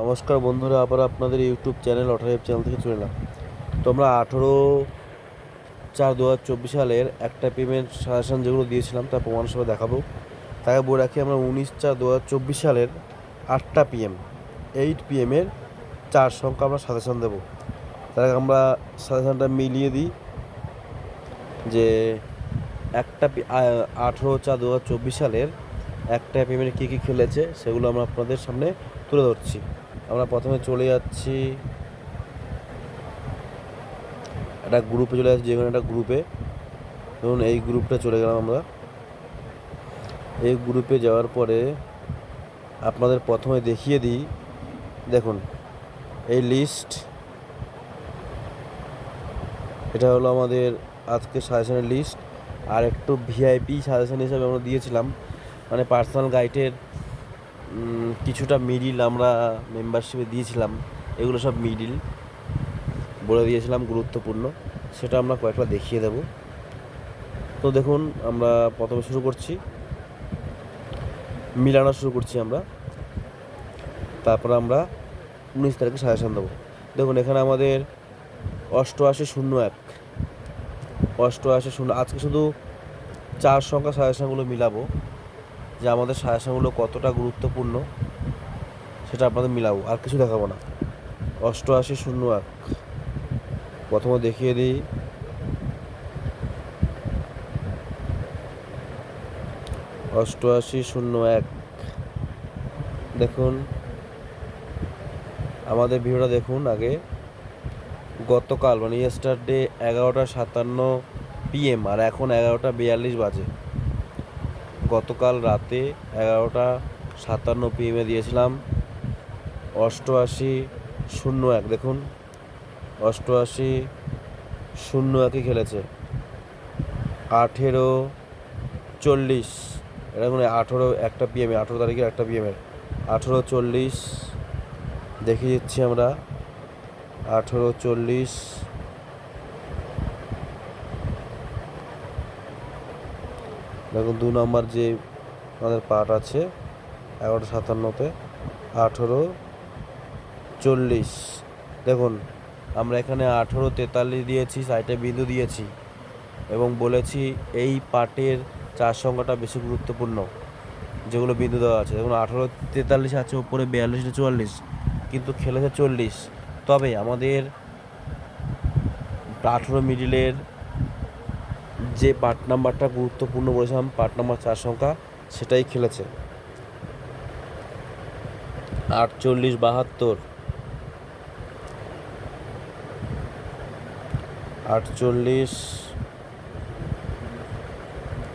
নমস্কার বন্ধুরা, আবার আপনাদের ইউটিউব চ্যানেল অঠারেব চ্যানেল থেকে চলে এলাম। তো আমরা আঠেরো চার দু হাজার চব্বিশ সালের একটা পেমেন্ট সাজেশন যেগুলো দিয়েছিলাম তার প্রমাণ সবাই দেখাবো। তাকে বলে রাখি, আমরা উনিশ চার দু হাজার চব্বিশ সালের আটটা পিএম এইট পিএমের চার সংখ্যা আমরা সাজেশন দেবো। তার আমরা সাজেশনটা মিলিয়ে দিই যে একটা আঠেরো চার দু হাজার চব্বিশ সালের একটা পেমেন্ট কী কী খেলেছে, সেগুলো আমরা আপনাদের সামনে তুলে ধরছি। আমরা প্রথমে চলে যাচ্ছি একটা গ্রুপে চলে যাচ্ছি যে কোনো একটা গ্রুপে ধরুন এই গ্রুপটা চলে গেলাম আমরা। এই গ্রুপে যাওয়ার পরে আপনাদের প্রথমে দেখিয়ে দিই। দেখুন, এই লিস্ট এটা হলো আমাদের আজকে সাজেশনের লিস্ট আর একটু ভিআইপি সাজেশন হিসাবে আমরা দিয়েছিলাম। মানে পার্সোনাল গাইডের কিছুটা মিডিল আমরা মেম্বারশিপে দিয়েছিলাম, এগুলো সব মিডিল বলে দিয়েছিলাম গুরুত্বপূর্ণ, সেটা আমরা কয়েকটা দেখিয়ে দেব। তো দেখুন, আমরা প্রথমে শুরু করছি। মিলানো শুরু করছি আমরা। তারপর আমরা উনিশ তারিখে সাজেশন দেবো। দেখুন, এখানে আমাদের অষ্টআশি শূন্য এক। অষ্টআশি শূন্য আজকে শুধু চার সংখ্যা সাজেশনগুলো মিলাবো। যে আমাদের সাজেশনগুলো কতটা গুরুত্বপূর্ণ, সেটা আপনাদের মিলাবো, আর কিছু দেখাবো না। অষ্টআশি শূন্য এক। প্রথমে দেখিয়ে দিই। অষ্টআশি শূন্য এক। দেখুন। আমাদের ভিডিওটা দেখুন আগে। গতকাল মানে ইয়েস্টারডে এগারোটা সাতান্ন পিএম আর এখন এগারোটা বিয়াল্লিশ বাজে। গতকাল রাতে এগারোটা সাতান্ন পিএমে দিয়েছিলাম। অষ্টআশি শূন্য এক। দেখুন, অষ্টআশি শূন্য একই খেলেছে। আঠেরো চল্লিশ। এটা মানে আঠেরো একটা পিএমে আঠেরো তারিখের একটা পিএমের আঠেরো চল্লিশ দেখিয়ে দিচ্ছি আমরা। আঠেরো চল্লিশ দেখুন, দু নম্বর যে আমাদের পার্ট আছে, এগারোটা সাতান্নতে, আঠেরো চল্লিশ। দেখুন, আমরা এখানে আঠেরো তেতাল্লিশ দিয়েছি সাইটে বিন্দু দিয়েছি এবং বলেছি এই পার্টের চার সংখ্যাটা বেশি গুরুত্বপূর্ণ, যেগুলো বিন্দু দেওয়া আছে। দেখুন, আঠেরো তেতাল্লিশ আছে, উপরে বিয়াল্লিশ চুয়াল্লিশ, কিন্তু খেলেছে চল্লিশ। তবে আমাদের আঠেরো মিডিলের যে পার্ট নাম্বারটা গুরুত্বপূর্ণ বলেছিলাম, পার্ট নাম্বার চার সংখ্যা, সেটাই খেলেছে। আটচল্লিশ বাহাত্তর। আটচল্লিশ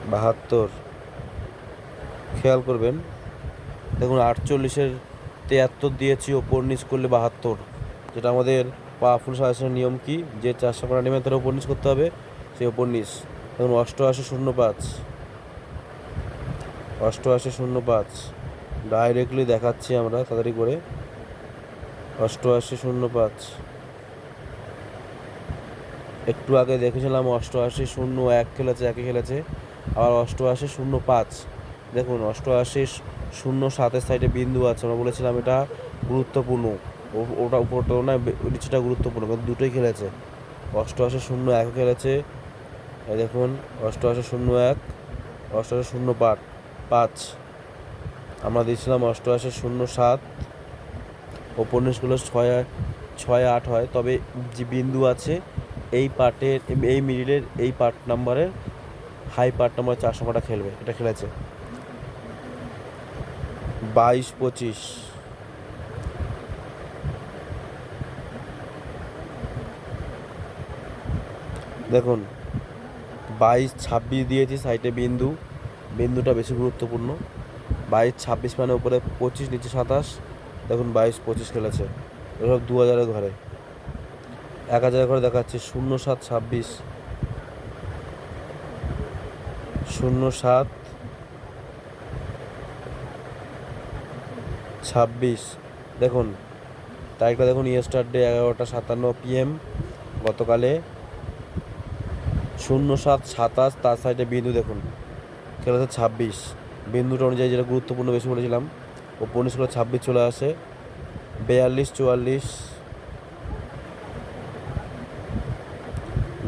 বাহাত্তর। খেয়াল করবেন, দেখুন আটচল্লিশের তেয়াত্তর দিয়েছি, ওপর নিচ করলে বাহাত্তর। যেটা আমাদের পাওয়ারফুল সাজেশনের নিয়ম কি? যে চার সংখ্যাটা নেবে তার ওপর নিচ করতে হবে সেই ওপর নিচ। দেখুন অষ্টআশি শূন্য পাঁচ। অষ্টআশি শূন্য পাঁচ। ডাইরেক্টলি দেখাচ্ছি আমরা তাড়াতাড়ি করে। অষ্টআশি শূন্য পাঁচ। একটু আগে দেখেছিলাম অষ্টআশি শূন্য এক খেলেছে, একই খেলেছে। আবার অষ্টআশি শূন্য পাঁচ। দেখুন, অষ্টআশি শূন্য সাতের সাইডে বিন্দু আছে। আমরা বলেছিলাম এটা গুরুত্বপূর্ণ। ওটা উপরটা না নিচেটা গুরুত্বপূর্ণ। দুটোই খেলেছে। অষ্টআশি শূন্য এক খেলেছে। এই দেখুন, অষ্টআশি শূন্য এক, অষ্টআশি শূন্য পাঁচ পাঁচ। আমরা দিয়েছিলাম অষ্টআশি শূন্য সাত, উপন্যাসগুলো ছয় ছয় আট হয়, তবে যে বিন্দু আছে, এই পার্টের এই মিডিলের এই পার্ট নাম্বারের হাই পার্ট নাম্বার চারশো সংখ্যাটা খেলবে, এটা খেলেছে। বাইশ পঁচিশ। দেখুন বাইশ, ছাব্বিশ দিয়েছি সাইডে বিন্দু। বিন্দুটা বেশি গুরুত্বপূর্ণ। বাইশ, ছাব্বিশ মানে উপরে পঁচিশ, নিচে সাতাশ। দেখুন বাইশ, পঁচিশ খেলেছে। এসব দু হাজারের ঘরে। এক হাজারের ঘরে দেখাচ্ছে শূন্য সাত, ছাব্বিশ। শূন্য সাত, ছাব্বিশ। দেখুন, তারিখটা দেখুন ইয়েস্টারডে এগারোটা সাতান্ন পিএম গতকালে। শূন্য সাত সাতাশ, তার সাইডে বিন্দু দেখুন। খেলেছে ছাব্বিশ। বিন্দুটা অনুযায়ী যেটা গুরুত্বপূর্ণ বেশি বলেছিলাম ও পনেরো ষোলো ছাব্বিশ চলে আসে। বেয়াল্লিশ, চুয়াল্লিশ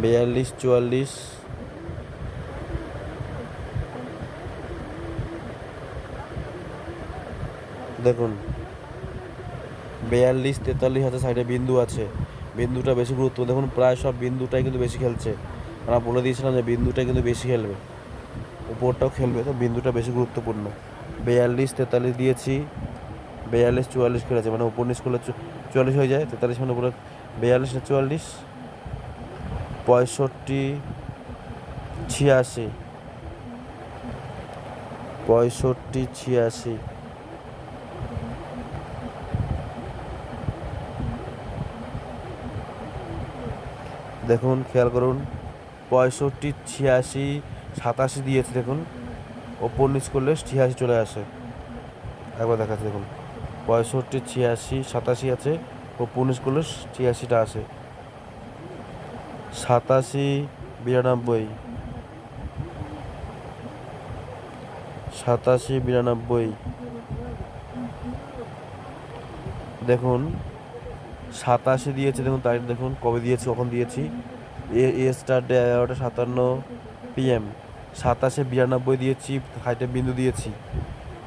বেয়াল্লিশ, চুয়াল্লিশ, দেখুন। বেয়াল্লিশ, তেতাল্লিশ আছে সাইডে বিন্দু আছে। বিন্দুটা বেশি গুরুত্ব দেখুন, প্রায় সব বিন্দুটাই কিন্তু বেশি খেলছে। আমরা বলে দিয়েছিলাম যে বিন্দুটা কিন্তু বেশি খেলবে। উপরটাও খেলবে, তো বিন্দুটা বেশি গুরুত্বপূর্ণ। বেয়াল্লিশ তেতাল্লিশ দিয়েছি, বেয়াল্লিশ চুয়াল্লিশ খেলেছে মানে উপর নিচ করলে চুয়াল্লিশ হয়ে যায়, তেতাল্লিশ মানে উপরে বেয়াল্লিশ না চুয়াল্লিশ? পঁয়ষট্টি, ছিয়াশি। পঁয়ষট্টি, ছিয়াশি। দেখুন, খেয়াল করুন। পঁয়ষট্টি, ছিয়াশি, সাতাশি দিয়েছে, দেখুন। ওপর নিচ করলে ছিয়াশি চলে আসে। একবার দেখাচ্ছে, দেখুন। পঁয়ষট্টি, ছিয়াশি, সাতাশি আছে। ওপর নিচ করলে ছিয়াশিটা আসে। সাতাশি, বিরানব্বই। সাতাশি, বিরানব্বই। দেখুন, সাতাশে দিয়েছে, দেখুন, তারিখ দেখুন, কবে দিয়েছি, কখন দিয়েছি। এ স্টার এগারোটা সাতান্ন পিএম সাতাশে বিরানব্বই দিয়েছি হাইটে বিন্দু দিয়েছি।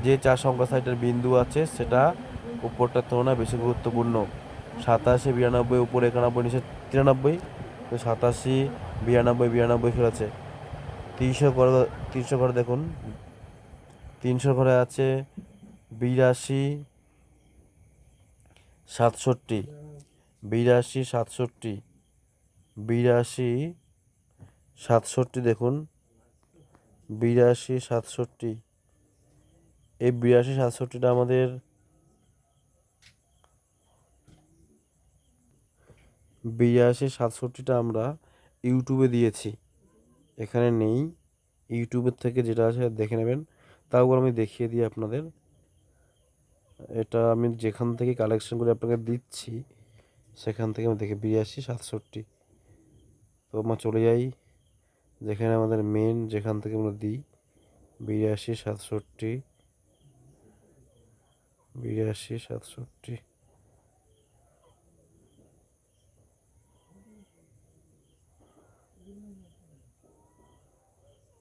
যে চার সংখ্যা সাইটের বিন্দু আছে, সেটা উপরটার তুলনায় বেশি গুরুত্বপূর্ণ। সাতাশে বিরানব্বই, উপরে একানব্বই, নিচে তিরানব্বই, তো সাতাশি বিরানব্বই বিরানব্বই খেলেছে। তিনশো ঘরে তিনশো ঘরে দেখুন। তিনশো ঘরে আছে বিরাশি, সাতষট্টি। বিরাশি, সাতষট্টি। বিরাশি সাতষট্টি দেখুন। বিরাশি সাতষট্টি। এই বিরাশি সাতষট্টিটা আমাদের বিরাশি সাতষট্টিটা আমরা ইউটিউবে দিয়েছি। এখানে নেই। ইউটিউবের থেকে যেটা আছে দেখে নেবেন। তাও আমি দেখিয়ে দিই আপনাদের। এটা আমি যেখান থেকে কালেকশন করে আপনাকে দিচ্ছি, সেখান থেকে আমি দেখি বিরাশি সাতষট্টি। আমরা চলে যাই। যেখানে আমাদের মেন যেখান থেকে আমরা দিই, বিরাশি সাতষট্টি। বিরাশি সাতষট্টি।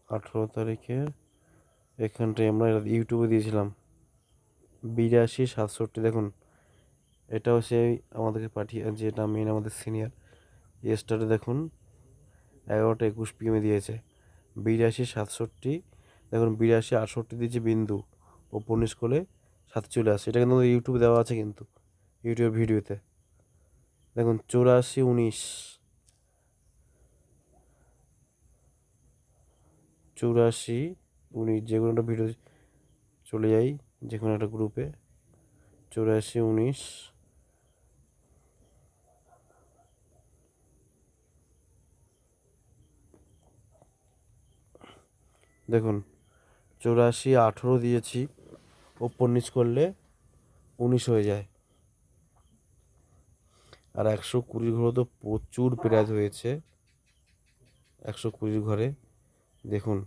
আঠেরো তারিখে এখানটায় আমরা ইউটিউবে দিয়েছিলাম। বিরাশি সাতষট্টি, দেখুন, এটাও সেই আমাদেরকে পাঠিয়ে যেটা মেন আমাদের সিনিয়র স্টারে দেখুন এগারোটা একুশ পিএমে দিয়েছে। বিরাশি সাতষট্টি, দেখুন বিরাশি আটষট্টি দিয়েছে বিন্দু ওপর নিচ করলে সাথে চলে আসে, এটা কিন্তু ইউটিউবে দেওয়া আছে কিন্তু ইউটিউব ভিডিওতে দেখুন চৌরাশি উনিশ চৌরাশি উনিশ, যে কোনো একটা ভিডিও চলে যাই, যে কোনো একটা গ্রুপে চৌরাশি উনিশ দেখুন, চৌরাশি আঠেরো দিয়েছি, ওপর নিচ করলে উনিশ হয়ে যায়। আর একশো কুড়ি ঘরে তো প্রচুর প্রাইজ হয়েছে। একশো কুড়ি ঘরে, দেখুন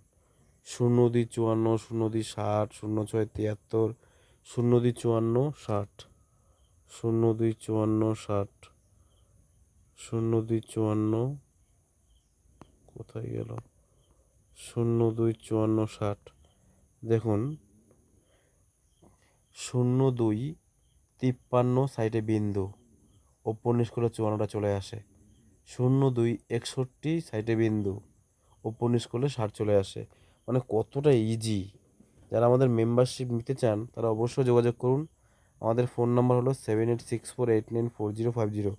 শূন্য দুই চুয়ান্ন শূন্য দুই ষাট শূন্য ছয় তিয়াত্তর শূন্য দুই চুয়ান্ন, ষাট শূন্য দুই চুয়ান্ন, ষাট শূন্য দুই চুয়ান্ন, কোথায় গেল? শূন্য দুই, চুয়ান্ন, ষাট। দেখুন। শূন্য দুই, তিপ্পান্ন, সাইডে বিন্দু। নিচ করলে চুয়ান্নটা চলে আসে। শূন্য দুই, একষট্টি, সাইডে বিন্দু। নিচ করলে ষাট চলে আসে। মানে কতটা ইজি যারা আমাদের মেম্বারশিপ নিতে চান, তারা অবশ্যই যোগাযোগ করুন। আমাদের ফোন নাম্বার হলো seven eight six four eight nine four zero five zero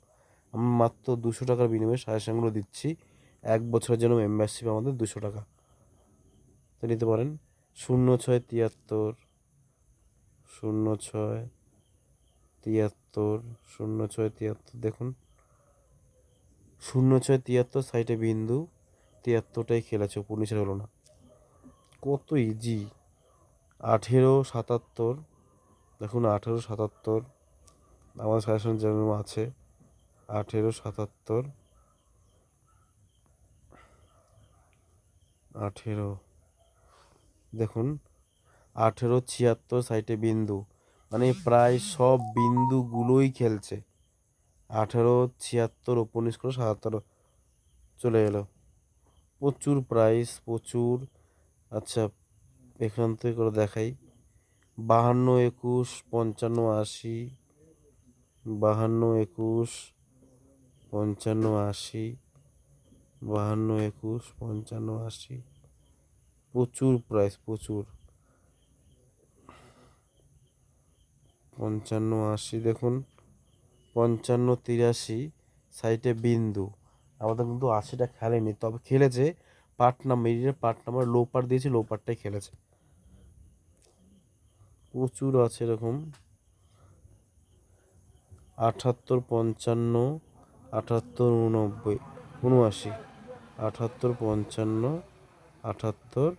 আমরা মাত্র দুশো টাকার বিনিময়ে সাজেশনগুলো দিচ্ছি। এক বছরের জন্য মেম্বারশিপ আমাদের দুশো টাকা। তো নিতে পারেন। শূন্য ছয় তিয়াত্তর শূন্য ছয় তিয়াত্তর শূন্য ছয় তিয়াত্তর, দেখুন। শূন্য ছয় তিয়াত্তর সাইডে বিন্দু, তিয়াত্তরটাই খেলেছে উপর হলো না। কত ইজি আঠেরো সাতাত্তর, দেখুন আঠেরো সাতাত্তর আমার সাজেশন যেমন আছে, আঠেরো সাতাত্তর, আঠেরো দেখুন, আঠেরো ছিয়াত্তর সাইটে বিন্দু। মানে প্রায় সব বিন্দুগুলোই খেলছে। আঠেরো ছিয়াত্তর উনিশ করে সাতাত্তর চলে এলো। প্রচুর প্রাইস প্রচুর। আচ্ছা এখান থেকে করে দেখাই। বাহান্ন, একুশ, পঞ্চান্ন, আশি। বাহান্ন, একুশ, পঞ্চান্ন, আশি। বাহান্ন, একুশ, পঞ্চান্ন, আশি। প্রচুর প্রাইস প্রচুর। পঞ্চান্ন আশি দেখুন, পঞ্চান্ন তিরাশি সাইটে বিন্দু। আমাদের কিন্তু আশিটা খেলেনি, তবে খেলেছে পার্ট নাম্বার মিডিলের পার্ট নাম্বার লো পার্ট দিয়েছে লো পার্টটাই খেলেছে। প্রচুর আছে এরকম। আটাত্তর পঞ্চান্ন, আটাত্তর উনব্বই, উনআশি, আটাত্তর পঞ্চান্ন আটাত্তর,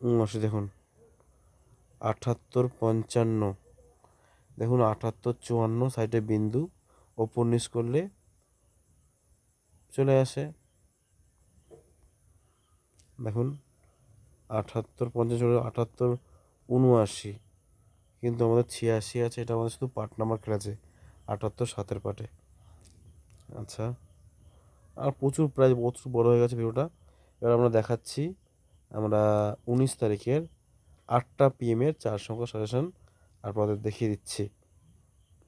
উনআশি, দেখুন। আটাত্তর পঞ্চান্ন। দেখুন, আটাত্তর চুয়ান্ন সাইডে বিন্দু, ওপর নিচ করলে চলে আসে। দেখুন, আটাত্তর পঞ্চাশ আটাত্তর উনআশি। কিন্তু আমাদের ছিয়াশি আছে, এটা আমাদের শুধু পার্ট নাম্বার খেলেছে, আটাত্তর সাতের পাটে। আচ্ছা আর প্রচুর প্রায়, প্রচুর বড় হয়ে গেছে ভিডিওটা। এবার আমরা দেখাচ্ছি আমরা উনিশ তারিখের আটটা পিএমের চার সংখ্যা সাজেশন আপনাদের দেখিয়ে দিচ্ছি।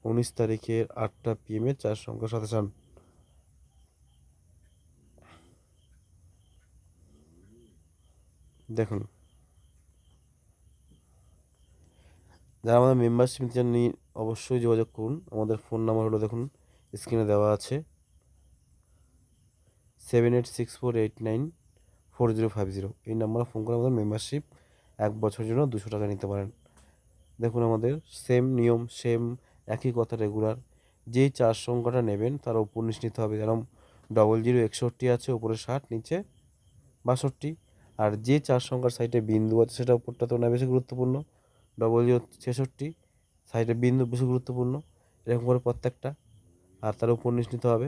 উনিশ তারিখের আটটা পিএমের চার সংখ্যা সাজেশন দেখুন। যারা আমাদের মেম্বারশিপ নিতে চান অবশ্যই যোগাযোগ করুন। আমাদের ফোন নাম্বার হলো দেখুন স্ক্রিনে দেওয়া আছে। Seven eight six four eight nine four zero five zero এই নাম্বারে ফোন করে আমাদের মেম্বারশিপ এক বছরের জন্য দুশো টাকা নিতে পারেন। দেখুন আমাদের সেম নিয়ম সেম একই কথা রেগুলার যেই চার সংখ্যাটা নেবেন তার উপর নিচ নিতে হবে। যেরকম ডবল জিরো একষট্টি আছে, উপরে ষাট, নিচে বাষট্টি। আর যে চার সংখ্যার সাইডে বিন্দু আছে, সেটা উপরটা তো না বেশি গুরুত্বপূর্ণ। ডবল জিরো ছেষট্টি সাইডে বিন্দু বেশি গুরুত্বপূর্ণ। এরকম করে প্রত্যেকটা। আর তার উপর নিচ নিতে হবে।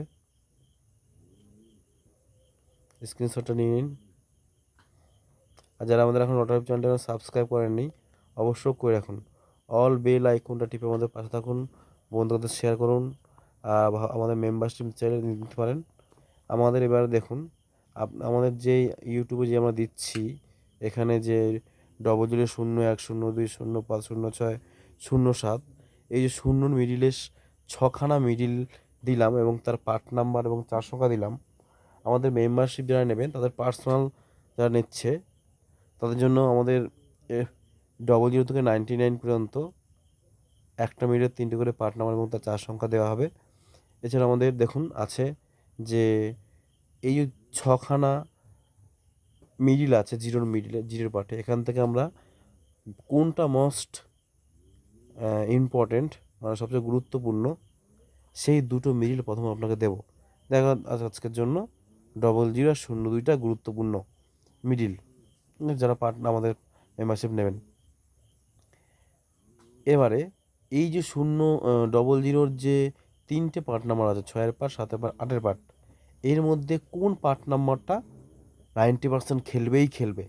স্ক্রিনশটটা নিয়ে নিন। আর যারা আমাদের এখন অটো চ্যানেলটা সাবস্ক্রাইব করেননি, অবশ্যই করে রাখুন। অল বেল আইকনটা টিপে আমাদের পাশে থাকুন, বন্ধুদের শেয়ার করুন আমাদের মেম্বারশিপ চাইলে নিতে পারেন। আমাদের এবার দেখুন আমাদের যে ইউটিউবে যে আমরা দিচ্ছি, এখানে যে ডবল জিরো শূন্য এক শূন্য দুই শূন্য পাঁচ শূন্য ছয় শূন্য সাত, এই যে শূন্যর মিডিলে স- ছখানা মিডিল দিলাম এবং তার পার্ট নাম্বার এবং চার সংখ্যা দিলাম, আমাদের মেম্বারশিপ যারা নেবেন, তাদের পার্সোনাল যারা নিচ্ছে তাদের জন্য আমাদের ডবল জিরো থেকে নাইনটি নাইন পর্যন্ত একটা মিডিলের তিনটে করে পার্ট নাম্বার এবং তার চার সংখ্যা দেওয়া হবে। এছাড়া আমাদের দেখুন আছে যে এই যে ছখানা মিডিল আছে জিরোর মিডিলে জিরোর পার্টে এখান থেকে আমরা কোনটা মোস্ট ইম্পর্টেন্ট মানে সবচেয়ে গুরুত্বপূর্ণ সেই দুটো মিডিল প্রথমে আপনাকে দেবো। দেখা আজ- আজকের জন্য ডবল জিরো শূন্য দুইটা গুরুত্বপূর্ণ মিডিল যারা পার্ট আমাদের মেম্বারশিপ নেবেন। এবারে এই যে শূন্য ডবল জিরোর যে তিনটে পার্ট নাম্বার আছে, ছয়ের পার্ট সাতের পার্ট আটের পার্ট এর মধ্যে কোন পার্ট নাম্বারটা নাইনটি পার্সেন্ট খেলবেই খেলবে,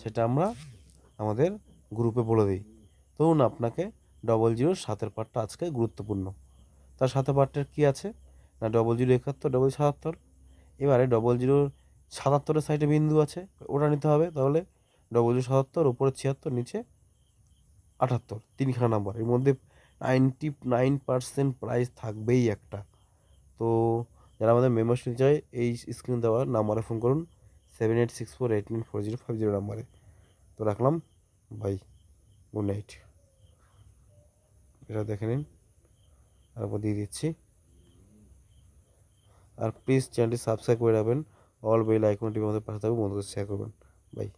সেটা আমরা আমাদের গ্রুপে বলে দিই। ধরুন আপনাকে ডবল জিরোর সাতের পার্টটা আজকে গুরুত্বপূর্ণ। তার সাথে পার্টটার কী আছে? না ডবল জিরো একাত্তর ডবল সাতাত্তর। এবারে ডবল জিরোর সাতাত্তরের সাইডে বিন্দু আছে, ওটা নিতে হবে, তাহলে ডবল সাতাত্তর উপরে ছিয়াত্তর, নিচে আটাত্তর, তিনখানা নাম্বার এর মধ্যে নাইনটি নাইন পার্সেন্ট প্রাইস থাকবেই একটা। তো যারা আমাদের মেম্বারশিপ চায়, এই স্ক্রিন দেওয়া নাম্বারে ফোন করুন। Seven eight six four eight nine four zero five zero নাম্বারে তো রাখলাম। বাই গুড নাইট এটা দেখে নিন। তারপর দিয়ে দিচ্ছি। আর প্লিজ চ্যানেলটি সাবস্ক্রাইব করে রাখবেন। অল বেল আইকনটি আমাদের পাশে থাকবে, বন্ধুদের শেয়ার করবেন। বাই